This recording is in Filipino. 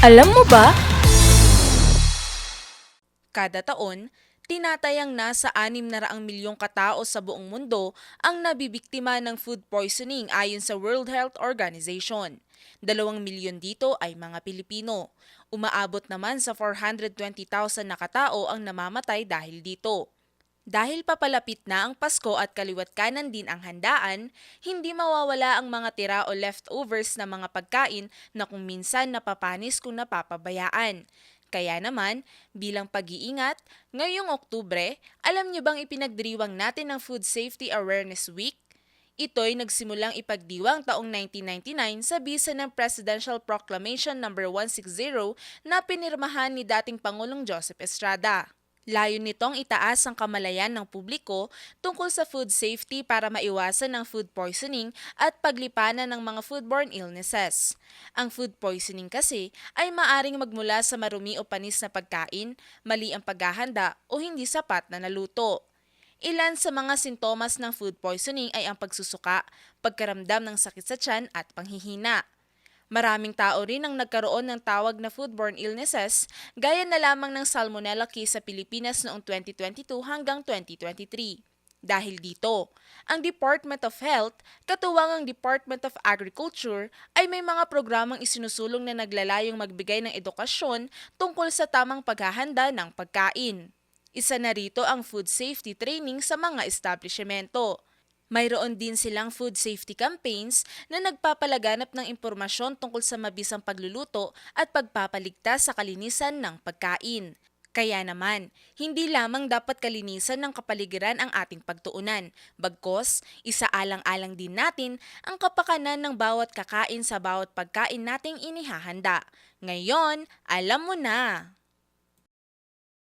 Alam mo ba? Kada taon, tinatayang nasa 600 milyong katao sa buong mundo ang nabibiktima ng food poisoning ayon sa World Health Organization. Dalawang milyon dito ay mga Pilipino. Umaabot naman sa 420,000 na katao ang namamatay dahil dito. Dahil papalapit na ang Pasko at kaliwat kanan din ang handaan, hindi mawawala ang mga tira o leftovers na mga pagkain na kung minsan napapanis kung napapabayaan. Kaya naman, bilang pag-iingat, ngayong Oktubre, alam niyo bang ipinagdiriwang natin ang Food Safety Awareness Week? Ito'y nagsimulang ipagdiwang taong 1999 sa bisa ng Presidential Proclamation No. 160 na pinirmahan ni dating Pangulong Joseph Estrada. Layo nitong itaas ang kamalayan ng publiko tungkol sa food safety para maiwasan ang food poisoning at paglipanan ng mga foodborne illnesses. Ang food poisoning kasi ay maaring magmula sa marumi o panis na pagkain, mali ang paghahanda o hindi sapat na naluto. Ilan sa mga sintomas ng food poisoning ay ang pagsusuka, pagkaramdam ng sakit sa tiyan at panghihina. Maraming tao rin ang nagkaroon ng tawag na foodborne illnesses, gaya na lamang ng salmonella case sa Pilipinas noong 2022 hanggang 2023. Dahil dito, ang Department of Health, katuwang ang Department of Agriculture, ay may mga programang isinusulong na naglalayong magbigay ng edukasyon tungkol sa tamang paghahanda ng pagkain. Isa na rito ang food safety training sa mga establishmento. Mayroon din silang food safety campaigns na nagpapalaganap ng impormasyon tungkol sa mabisang pagluluto at pagpapaligtas sa kalinisan ng pagkain. Kaya naman, hindi lamang dapat kalinisan ng kapaligiran ang ating pagtuunan, bagkos isaalang-alang din natin ang kapakanan ng bawat kakain sa bawat pagkain nating inihahanda. Ngayon, alam mo na!